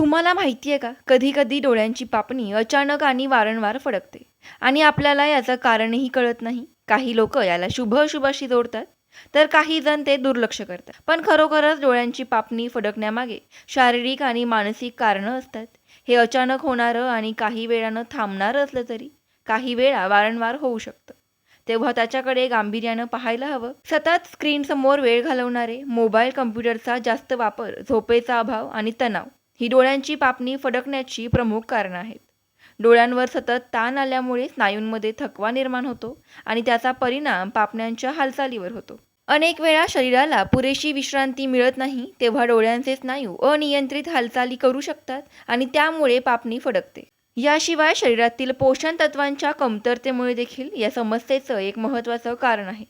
तुम्हाला माहिती आहे का? कधी कधी डोळ्यांची पापणी अचानक आणि वारंवार फडकते. आणि आपल्याला याचं कारणही कळत नाही. काही लोक याला शुभ अशुभाशी जोडतात. तर काही जण ते दुर्लक्ष करतात. पण खरोखरच डोळ्यांची पापणी फडकण्यामागे शारीरिक आणि मानसिक कारणं असतात. हे अचानक होणारं आणि काही वेळानं थांबणारं असलं तरी काही वेळा वारंवार होऊ शकतं. तेव्हा त्याच्याकडे गांभीर्यानं पाहायला हवं. सतत स्क्रीनसमोर वेळ घालवणारे मोबाईल कम्प्युटरचा जास्त वापर झोपेचा अभाव आणि तणाव ही डोळ्यांची पापणी फडकण्याची प्रमुख कारणं आहेत. डोळ्यांवर सतत ताण आल्यामुळे स्नायूंमध्ये थकवा निर्माण होतो आणि त्याचा परिणाम पापण्यांच्या हालचालीवर होतो. अनेक वेळा शरीराला पुरेशी विश्रांती मिळत नाही तेव्हा डोळ्यांचे स्नायू अनियंत्रित हालचाली करू शकतात आणि त्यामुळे पापणी फडकते. याशिवाय शरीरातील पोषण तत्वांच्या कमतरतेमुळे देखील या समस्येचं एक महत्त्वाचं कारण आहे.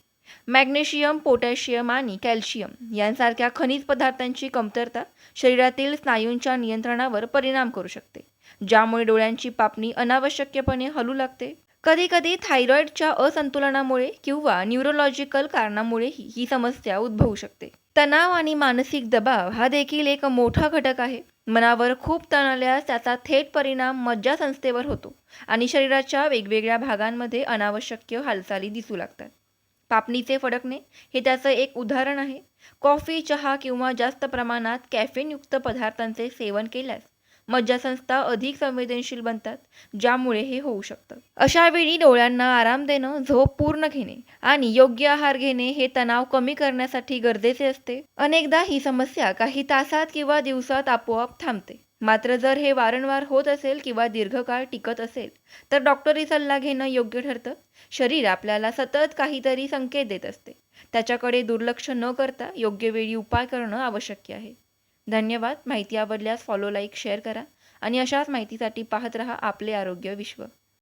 मॅग्नेशियम पोटॅशियम आणि कॅल्शियम यांसारख्या खनिज पदार्थांची कमतरता शरीरातील स्नायूंच्या नियंत्रणावर परिणाम करू शकते ज्यामुळे डोळ्यांची पापणी अनावश्यकपणे हलू लागते. कधीकधी थायरॉईडच्या असंतुलनामुळे किंवा न्यूरोलॉजिकल कारणामुळेही ही समस्या उद्भवू शकते. तणाव आणि मानसिक दबाव हा देखील एक मोठा घटक आहे. मनावर खूप ताण आल्यास त्याचा थेट परिणाम मज्जासंस्थेवर होतो आणि शरीराच्या वेगवेगळ्या भागांमध्ये अनावश्यक हालचाली दिसू लागतात. पापणीचे फडकणे. हे त्याचं एक उदाहरण आहे. कॉफी चहा किंवा जास्त प्रमाणात कॅफेनयुक्त पदार्थांचे सेवन केल्यास मज्जासंस्था अधिक संवेदनशील बनतात ज्यामुळे हे होऊ शकतं. अशा वेळी डोळ्यांना आराम देणं झोप पूर्ण घेणे आणि योग्य आहार घेणे हे तणाव कमी करण्यासाठी गरजेचे असते. अनेकदा ही समस्या काही तासात किंवा दिवसात आपोआप थांबते. मात्र जर हे वारंवार होत असेल किंवा दीर्घकाळ टिकत असेल तर डॉक्टरी सल्ला घेणं योग्य ठरतं. शरीर आपल्याला सतत काहीतरी संकेत देत असते. त्याच्याकडे दुर्लक्ष न करता योग्य वेळी उपाय करणं आवश्यक आहे. धन्यवाद. माहिती आवडल्यास फॉलो लाईक शेअर करा आणि अशाच माहितीसाठी पाहत रहा आपले आरोग्य विश्व.